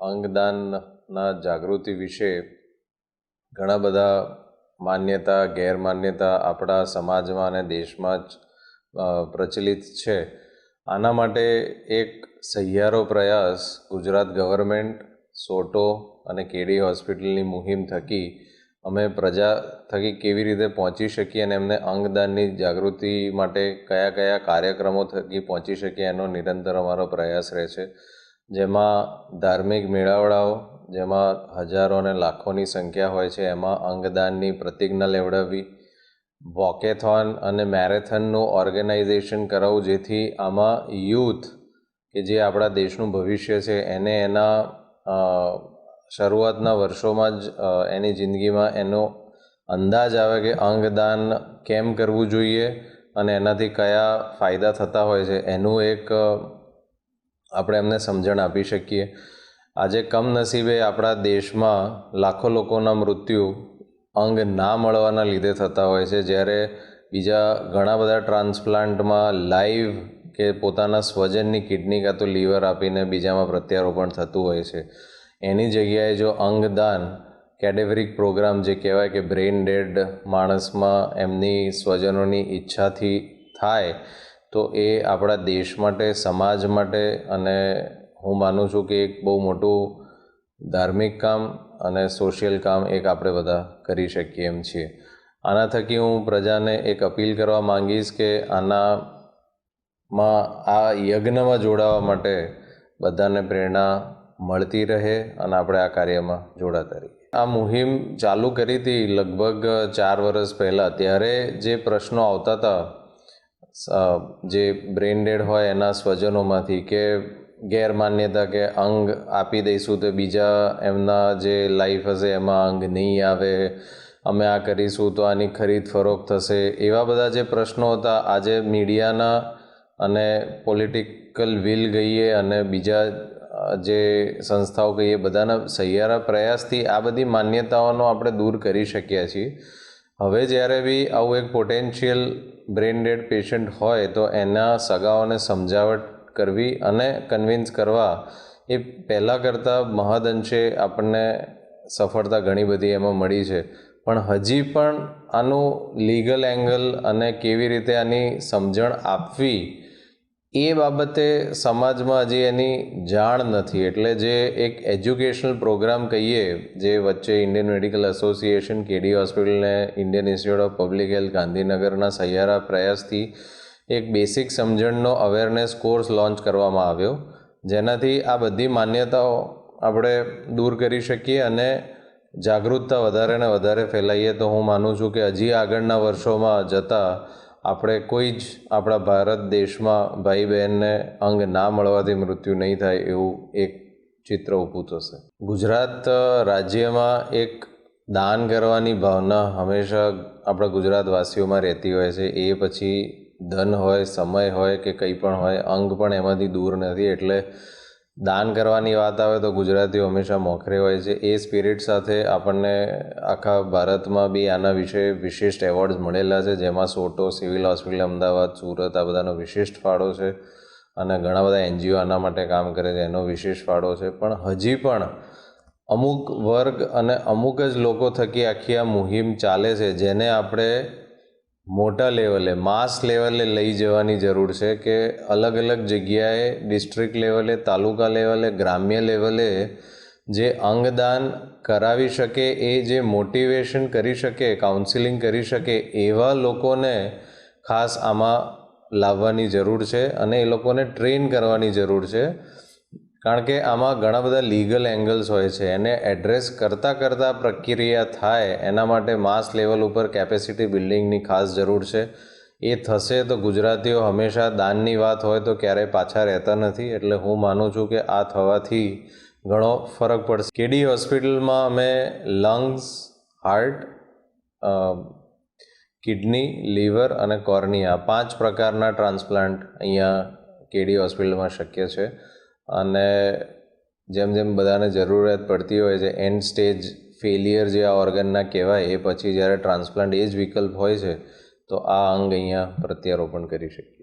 અંગદાનના જાગૃતિ વિશે ઘણા બધા માન્યતા, ગેરમાન્યતા આપણા સમાજમાં અને દેશમાં જ પ્રચલિત છે. આના માટે એક સહિયારો પ્રયાસ ગુજરાત ગવર્મેન્ટ, સોટો અને કેડી હોસ્પિટલની મુહિમ થકી અમે પ્રજા થકી કેવી રીતે પહોંચી શકીએ અને એમને અંગદાનની જાગૃતિ માટે કયા કયા કાર્યક્રમો થકી પહોંચી શકીએ એનો નિરંતર અમારો પ્રયાસ રહે છે. જેમાં ધાર્મિક મેળાવડાઓ, જેમાં હજારો અને લાખોની સંખ્યા હોય છે, એમાં અંગદાનની પ્રતિજ્ઞા લેવડાવવી, વોકેથોન અને મેરેથોનનું ઓર્ગેનાઇઝેશન કરાવવું, જેથી આમાં યુથ કે જે આપણા દેશનું ભવિષ્ય છે, એને એના શરૂઆતના વર્ષોમાં જ એની જિંદગીમાં એનો અંદાજ આવે કે અંગદાન કેમ કરવું જોઈએ અને એનાથી કયા ફાયદા થતા હોય છે, એનું એક આપણે એમને સમજણ આપી શકીએ. આજે કમનસીબે આપણા દેશમાં લાખો લોકોના મૃત્યુ અંગ ના મળવાના લીધે થતા હોય છે. જ્યારે બીજા ઘણા બધા ટ્રાન્સપ્લાન્ટમાં લાઈવ કે પોતાના સ્વજનની કિડની કાં તો લીવર આપીને બીજામાં પ્રત્યારોપણ થતું હોય છે. એની જગ્યાએ જો અંગદાન, કેડેવરિક પ્રોગ્રામ જે કહેવાય કે બ્રેઇન ડેડ માણસમાં એમની સ્વજનોની ઈચ્છાથી થાય તો એ આપણા દેશ માટે, સમાજ માટે અને હું માનું છું કે એક બહુ મોટું ધાર્મિક કામ અને સોશિયલ કામ એક આપણે બધા કરી શકીએ એમ છીએ. આના થકી હું પ્રજાને એક અપીલ કરવા માંગીશ કે આનામાં, આ યજ્ઞમાં જોડાવા માટે બધાને પ્રેરણા મળતી રહે અને આપણે આ કાર્યમાં જોડાતા રહીએ. આ મુહિમ ચાલુ કરી હતી લગભગ ચાર વર્ષ પહેલાં. ત્યારે જે પ્રશ્નો આવતા હતા જે બ્રેઇન ડેડ હોય એના સ્વજનોમાંથી કે ગેરમાન્યતા કે અંગ આપી દઈશું તો બીજા એમના જે લાઈફ હશે એમાં અંગ નહીં આવે, અમે આ કરીશું તો આની ખરીદ ફરોખ થશે. એવા બધા જે પ્રશ્નો હતા, આજે મીડિયાના અને પોલિટિકલ વિલ ગઈએ અને બીજા જે સંસ્થાઓ કહીએ, બધાના સહિયારા પ્રયાસથી આ બધી માન્યતાઓનો આપણે દૂર કરી શક્યા છીએ. હવે જ્યારે બી આવું એક પોટેન્શિયલ બ્રેન ડેડ પેશન્ટ હોય તો એના સગાઓને સમજાવટ કરવી અને કન્વિન્સ કરવા એ પહેલાં કરતાં મહદઅંશે આપણને સફળતા ઘણી બધી એમાં મળી છે. પણ હજી પણ આનું લીગલ એંગલ અને કેવી રીતે આની સમજણ આપવી એ બાબતે સમાજમાં હજી એની જાણ નથી. એટલે જે એક એજ્યુકેશનલ પ્રોગ્રામ કહીએ, જે વચ્ચે ઇન્ડિયન મેડિકલ એસોસિએશન કેડી હોસ્પિટલને Indian Institute of Public Health ગાંધીનગરના સહિયારા પ્રયાસથી એક બેસિક સમજણનો અવેરનેસ કોર્સ લોન્ચ કરવામાં આવ્યો. જેનાથી આ બધી માન્યતાઓ આપણે દૂર કરી શકીએ અને જાગૃતતા વધારે ને વધારે ફેલાઈએ. તો હું માનું છું કે હજી આગળના વર્ષોમાં જતાં આપણે કોઈ જ આપણા ભારત દેશમાં ભાઈ બહેનને અંગ ના મળવાથી મૃત્યુ નહીં થાય એવું એક ચિત્ર ઊભું થશે. ગુજરાત રાજ્યમાં એક દાન કરવાની ભાવના હંમેશા આપણા ગુજરાતવાસીઓમાં રહેતી હોય છે. એ પછી ધન હોય, સમય હોય કે કંઈ પણ હોય, અંગ પણ એમાંથી દૂર નથી. એટલે દાન કરવાની વાત આવે તો ગુજરાતીઓ હંમેશા મોખરે હોય છે. એ સ્પિરિટ સાથે આપણને આખા ભારતમાં બી આના વિશે વિશિષ્ટ એવોર્ડ્સ મળેલા છે, જેમાં સોટો સિવિલ હોસ્પિટલ અમદાવાદ, સુરત આ બધાનો વિશિષ્ટ ફાળો છે અને ઘણા બધા એનજીઓ આના માટે કામ કરે છે, એનો વિશેષ ફાળો છે. પણ હજી પણ અમુક વર્ગ અને અમુક જ લોકો થકી આખી આ મુહિમ ચાલે છે, જેને આપણે મોટા લેવલે માસ લેવલે લઈ જવાની જરૂર છે કે અલગ અલગ જગ્યાએ ડિસ્ટ્રિક્ટ લેવલે, તાલુકા લેવલે, ગ્રામ્ય લેવલે જે અંગદાન કરાવી શકે, એ જે મોટિવેશન કરી શકે કાઉન્સિલિંગ કરી શકે, એવા લોકોને ખાસ આમાં લાવવાની જરૂર છે અને એ લોકોને ટ્રેન કરવાની જરૂર છે. કારણ કે આમાં ઘણા બધા લીગલ એંગલ્સ હોય છે. એને એડ્રેસ કરતાં કરતાં પ્રક્રિયા થાય, એના માટે માસ લેવલ ઉપર કેપેસિટી બિલ્ડિંગની ખાસ જરૂર છે. એ થશે તો ગુજરાતીઓ હંમેશા દાનની વાત હોય તો ક્યારેય પાછા રહેતા નથી. એટલે હું માનું છું કે આ થવાથી ઘણો ફરક પડશે. કેડી હોસ્પિટલમાં અમે લંગ્સ હાર્ટ કિડની લીવર અને કોર્નિયા પાંચ પ્રકારના ટ્રાન્સપ્લાન્ટ અહીંયા કેડી હોસ્પિટલમાં શક્ય છે. અને જેમ જેમ બધાને જરૂરિયાત પડતી હોય છે એન્ડ સ્ટેજ ફેલિયર જે આ ઓર્ગનના કહેવાય, એ પછી જ્યારે ટ્રાન્સપ્લાન્ટ એ જ વિકલ્પ હોય છે, તો આ અંગ અહીંયા પ્રત્યારોપણ કરી શકીએ.